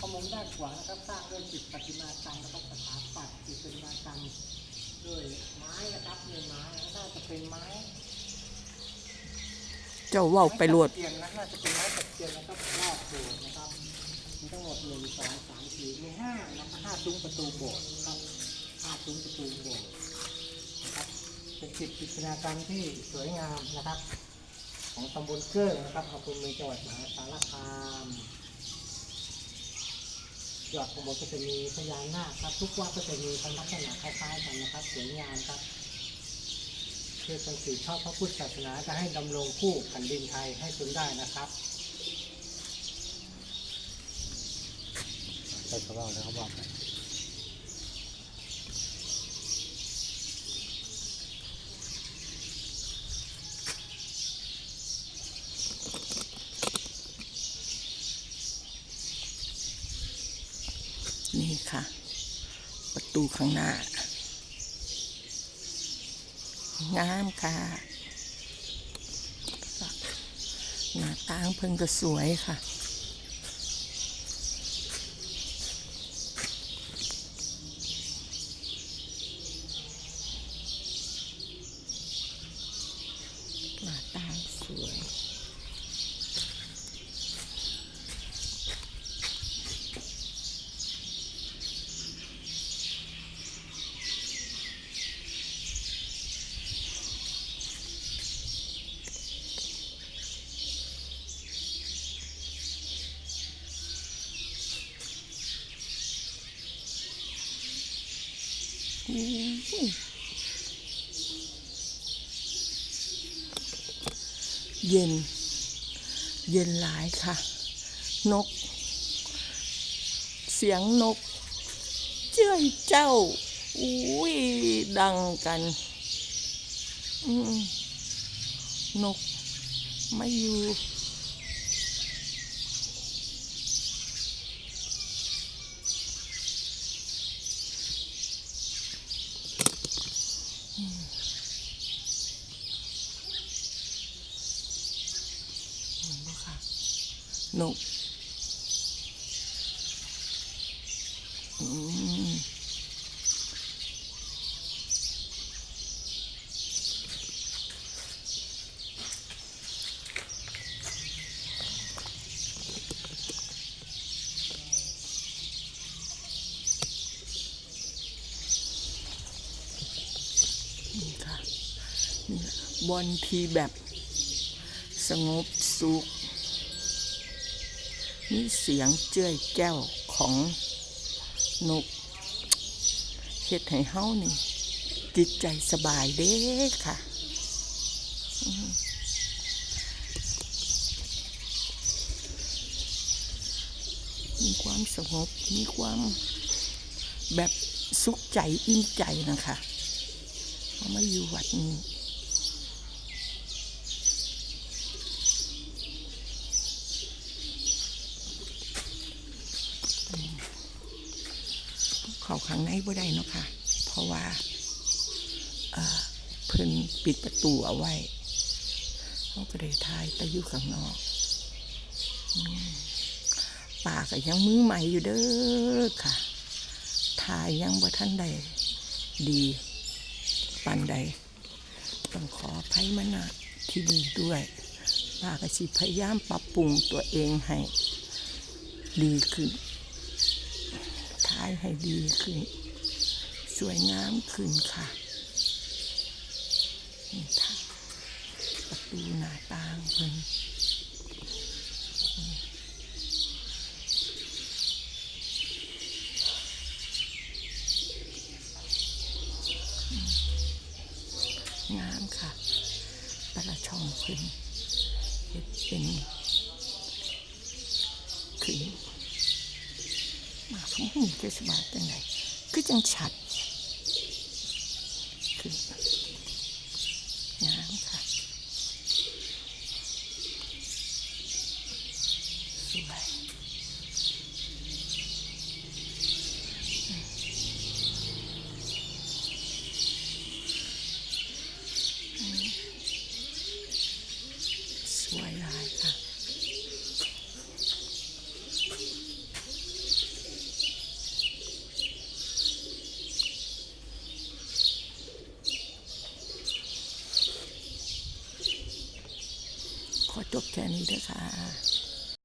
พระมุมด้านขวานะครับสร้างด้วยจิตประติมากรรมนะครับสถาปัตย์จิตประติมากรรมด้วยไม้นะครับด้วยไม้น่าจะเป็นไม้เจ้าว้าไปโลดไม้ตะเกียงนะน่าจะเป็นไม้ตะเกียงนะครับรอบโบสถ์นะครับมีทั้งหมดหนึ่งสองสามสี่มีห้านะครับห้าซุ้มประตูโบสถ์ครับห้าซุ้มประตูโบสถ์นะครับเป็นจิตจิตนาการที่สวยงามนะครับ ของตำบลเกิ้งนะครับอำเภอเมืองจังหวัดมหาสารคาม ยอดของโบสถ์ก็จะมีพญานาคครับ ทุกวัดก็จะมีลักษณะคล้ายๆกันนะครับสวยงามครับเพื่อสังสีชอบพระพุทธศาสนาจะให้ดำรงคู่แผ่นดินไทยให้ทนได้นะครับใช่เขาบอกแล้วเขาบอก นี่ค่ะ ประตูข้างหน้า งามค่ะ หน้าต่างเพิ่งก็สวยค่ะ หน้าต่างสวย เย็น เย็นหลายค่ะ นก เสียงนก เจ้ยเจ้า อุ้ย ดังกันนกไม่อยู่ เห็นปะคะ นกอืมนี่ค่ะนี่บอลทีแบบสงบสุข นี่เสียงเจ้ยแก้วของนกเฮ็ดให้เฮานี่ จิตใจสบายเด้ค่ะมมีความสงบ มีความแบบสุขใจอิ่มใจนะคะ เอามาอยู่วัดนี้ เข้าข้างในบ่ได้เนาะค่ะ เพราะว่าเพิ่นปิดประตูเอาไว้เขาก็ได้ทายไปอยู่ข้างนอกปาก็ยังมือใหม่อยู่เด้อค่ะทายยังบ่ทันใดดีปันใดต้องขอภัยมาที่นี่ด้วยป้าก็สิพยายามปรับปรุงตัวเองให้ ดีขึ้นายให้ดีขึ้น สวยงามขึ้นค่ะนี่ค่ะประตูหน้าต่างเพิ่นงามค่ะ แตละช่องเพิ่นเฮ็ดเป็นขึ้น ของหุ่นเทศบาลจังไดคือจังชัดคืองามค่ะสวยอืมสวยหลายค่ะ ขอ จบแค่นี้เถอะค่ะ